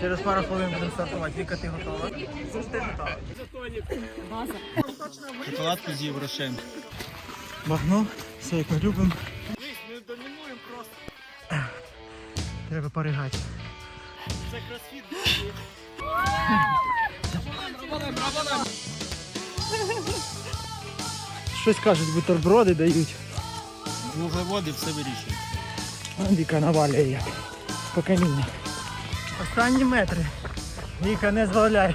Через пару хвилин будемо стартувати. Віка, ти готова? Завжди готова. Шоколадку з Єврошем. Багно, все як ми любимо. Ми домінуємо просто. Треба поригати. Це кросфіт. Щось кажуть, бутерброди дають. Вуглеводи все вирішують. Віка навалює. По каміннях. Останні метри. Віка, не зваляй.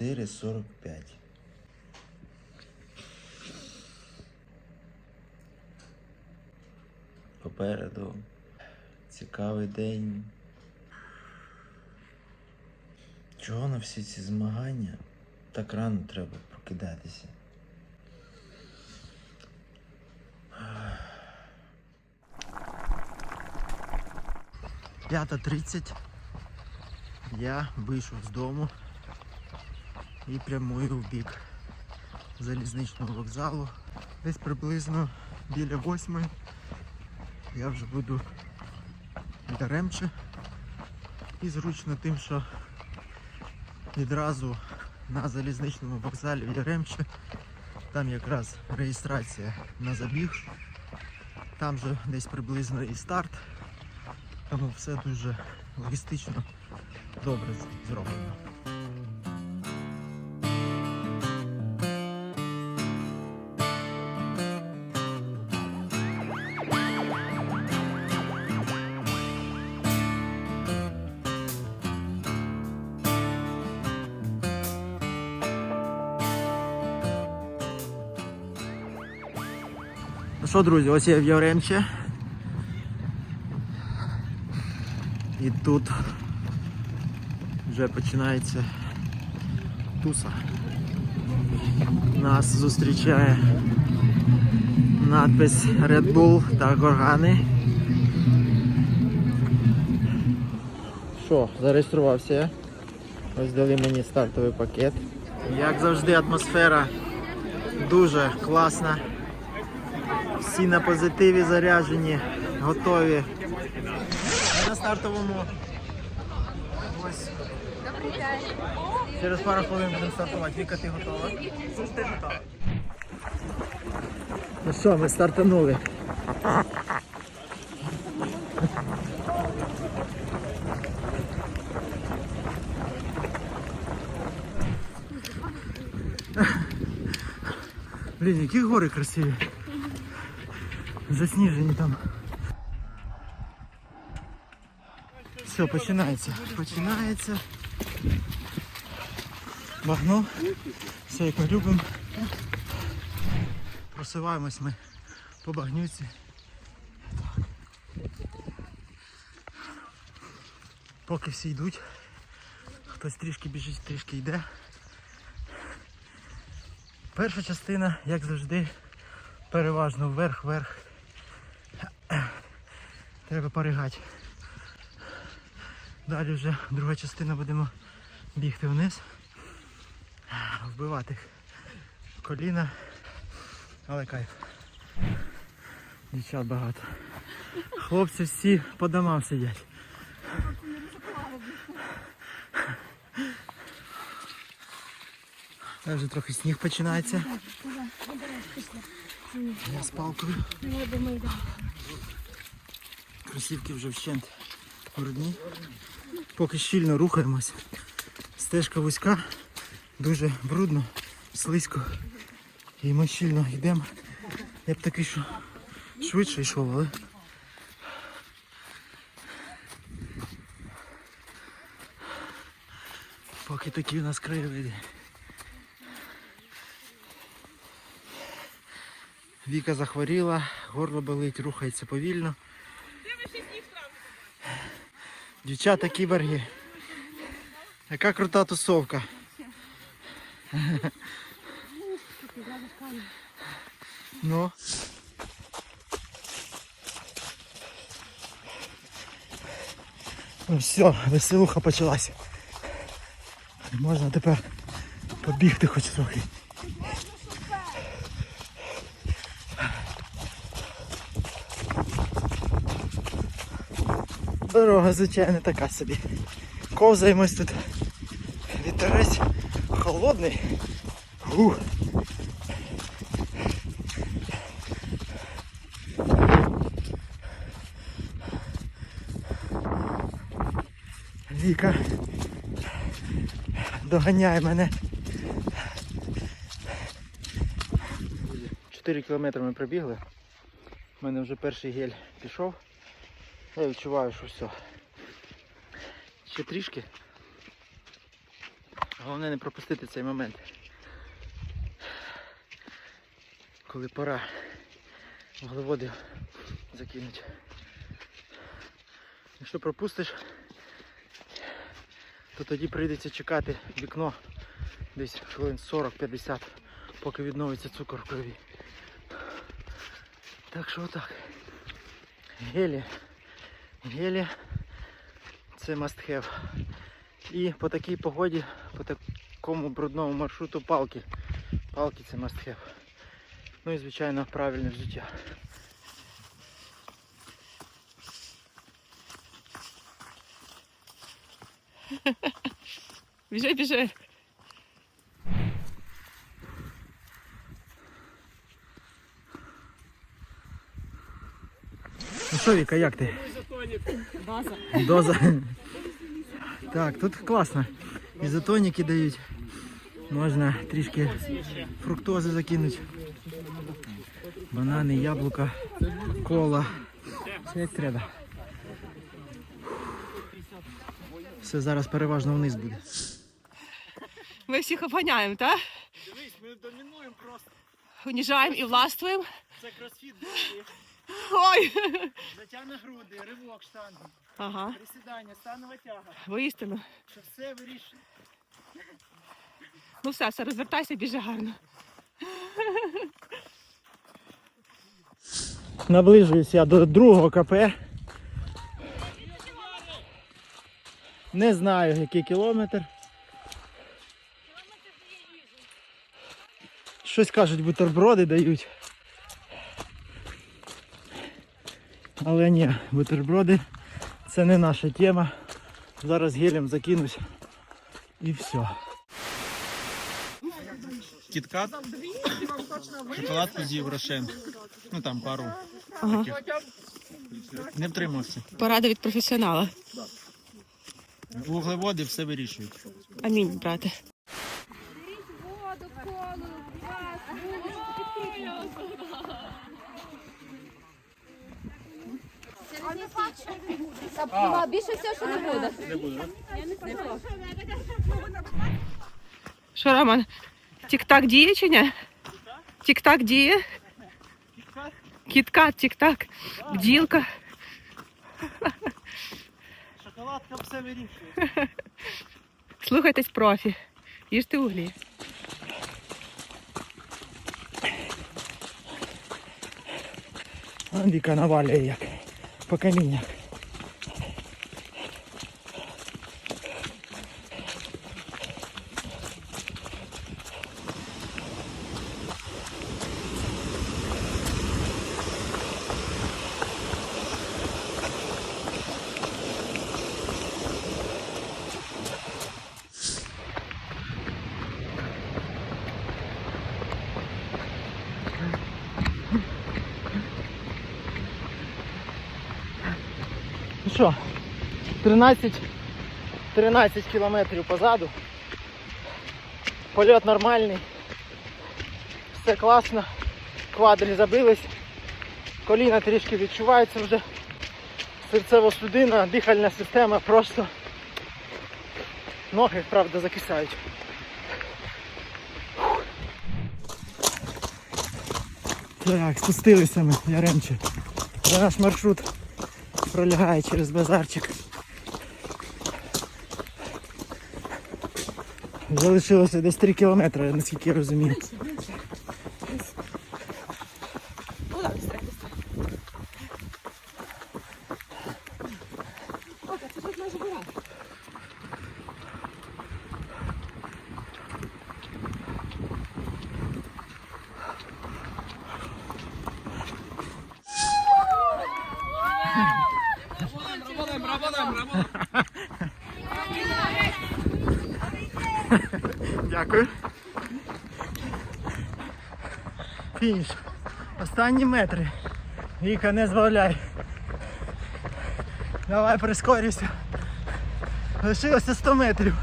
4,45. Попереду цікавий день. Чого на всі ці змагання так рано треба прокидатися? П'ята тридцять. Я вийшов з дому і прямую в бік залізничного вокзалу. Десь приблизно біля восьми я вже буду в Яремче. І зручно тим, що відразу на залізничному вокзалі в Яремче там якраз реєстрація на забіг. Там же десь приблизно і старт. Тому все дуже логістично добре зроблено. Ну що, друзі, ось я в Яремче. І тут вже починається туса. Нас зустрічає надпис Red Bull та Горгани. Що, зареєструвався я. Ось дали мені стартовий пакет. Як завжди, атмосфера дуже класна. Всі на позитиві заряджені, готові на стартовому. Ось. Через пару хвилин будемо стартувати. Віка, ти готова? Завжди готова. Ну що, ми стартанули. Блін, які гори красиві. Засніжені там. Все, починається. Починається. Багно. Все як ми любимо. Просуваємось ми по багнюці. Поки всі йдуть. Хтось трішки біжить, трішки йде. Перша частина, як завжди, переважно вверх-вверх. Треба поригати. Далі вже друга частина будемо бігти вниз, вбивати коліна, але кайф. Дівчат багато. Хлопці всі по домам сидять. Там вже трохи сніг починається. Я з палкою. Кросівки вже вщент брудні. Поки щільно рухаємось. Стежка вузька, дуже брудно, слизько. І ми щільно йдемо. Я б такий, що швидше йшов, але. Поки такі у нас краєвиди. Віка захворіла, горло болить, рухається повільно. Дівчата кіборги. Яка крута тусовка. Ну. Ну все, веселуха почалася. Можна тепер побігти хоч трохи. Дорога, звичайно, така собі. Ковзаємось тут. Вітерець холодний. Ух. Віка доганяє мене. 4 кілометри ми пробігли. У мене вже перший гель пішов. Я відчуваю, що все. Ще трішки. Головне не пропустити цей момент. Коли пора вуглеводів закинути. Якщо пропустиш, то тоді прийдеться чекати вікно десь хвилин 40-50, поки відновиться цукор в крові. Так що отак. Гелі. Гелі це must have. І по такій погоді, по такому брудному маршруту палки. Палки це must have. Ну і звичайно правильне взуття. Біжи, біжи. Ну що, Віка, як ти? База. Доза. Так, тут класно. Ізотоніки дають. Можна трішки фруктози закинути. Банани, яблука, кола. Все як треба. Все зараз переважно вниз буде. Ми всіх обганяємо, так? Дивись, ми домінуємо просто. Уніжаємо і властвуємо. Це кросфіт, Ой! затягне груди, ривок штанги, Ага, присідання, станова тяга. воістину. Що все вирішує. Ну все, все, розвертайся, біжи гарно. Наближуюсь я до другого КП. Не знаю який кілометр. Щось кажуть, бутерброди дають. Але ні, бутерброди це не наша тема. Зараз гелем закинусь і все. Кіткат. Шоколадку з'їв Рошен. Ну там пару. Ага. таких. Не втримався. Порада від професіонала. Вуглеводи все вирішують. Амінь, брате. Та більше все, що не буде. Що, Роман? Тік-так діє чи ні? Тік-так діє? Кіткат, тік-так. Бділка. Шоколадка все вирішує. Слухайтесь профі. Їжте углі. Вон Віка навалює як по що, 13, 13 кілометрів позаду. Польот нормальний. Все класно. Квадрі забились. Коліна трішки відчуваються вже. Серцево-судинна, дихальна система просто. Ноги, правда, закисають. Так, спустилися ми, Яремче. Це наш маршрут пролягає через базарчик. Залишилося десь 3 кілометри, наскільки я розумію. Фініш. Останні метри. Віка, не зваляй. Давай прискорюйся. Лишилося 100 метрів.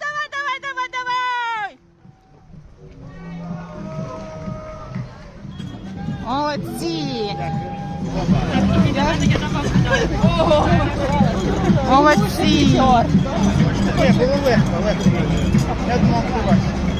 Давай, давай, давай, давай! Молодці! Молодці! Ні, було легко, легко. Я думав, що важче.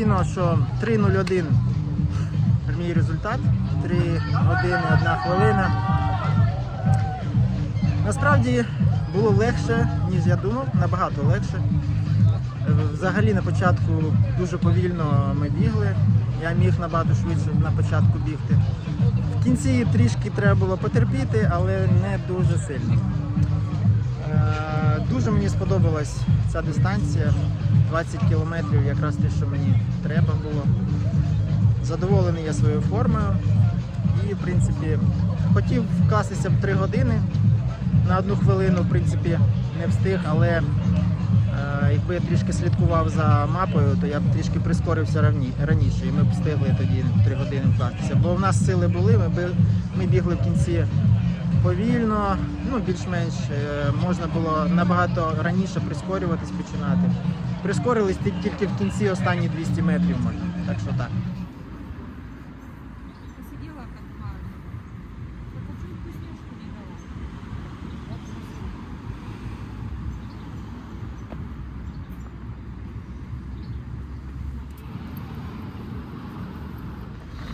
офіційно, що 3.01 мій результат. 3 години 1 хвилина. Насправді було легше, ніж я думав, набагато легше. Взагалі на початку дуже повільно ми бігли. Я міг набагато швидше на початку бігти. В кінці трішки треба було потерпіти, але не дуже сильно. Е, Дуже мені сподобалась ця дистанція. 20 кілометрів, якраз те, що мені треба було. Задоволений я своєю формою. І, в принципі, хотів вкластися в 3 години. На одну хвилину, в принципі, не встиг, але е, якби я трішки слідкував за мапою, то я б трішки прискорився равні- раніше, і ми б встигли тоді в 3 години вкластися. Бо в нас сили були, ми, би- ми бігли в кінці повільно, ну більш-менш е, можна було набагато раніше прискорюватись, починати. Прискорились ті- тільки в кінці останні 200 метрів можна. Так що так.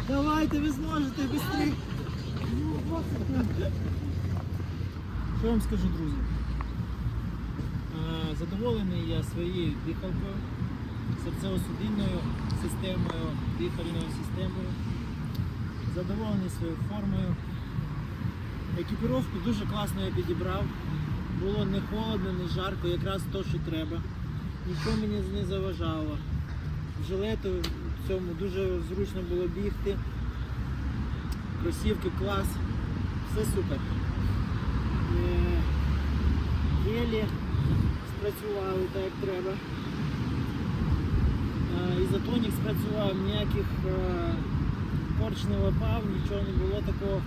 Давайте, ви зможете, швидше. Що я вам скажу, друзі? Задоволений я своєю дихалкою, серцево-судинною системою, дихальною системою. Задоволений своєю формою. Екіпіровку дуже класно я підібрав. Було не холодно, не жарко, якраз то, що треба. Нічого мені не заважало. В жилету в цьому дуже зручно було бігти. Кросівки клас. Все супер. Е, Єлі спрацювали так, як треба. Е, Ізотонік спрацював, ніяких корч порч не лапав, нічого не було такого.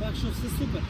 Так що все супер.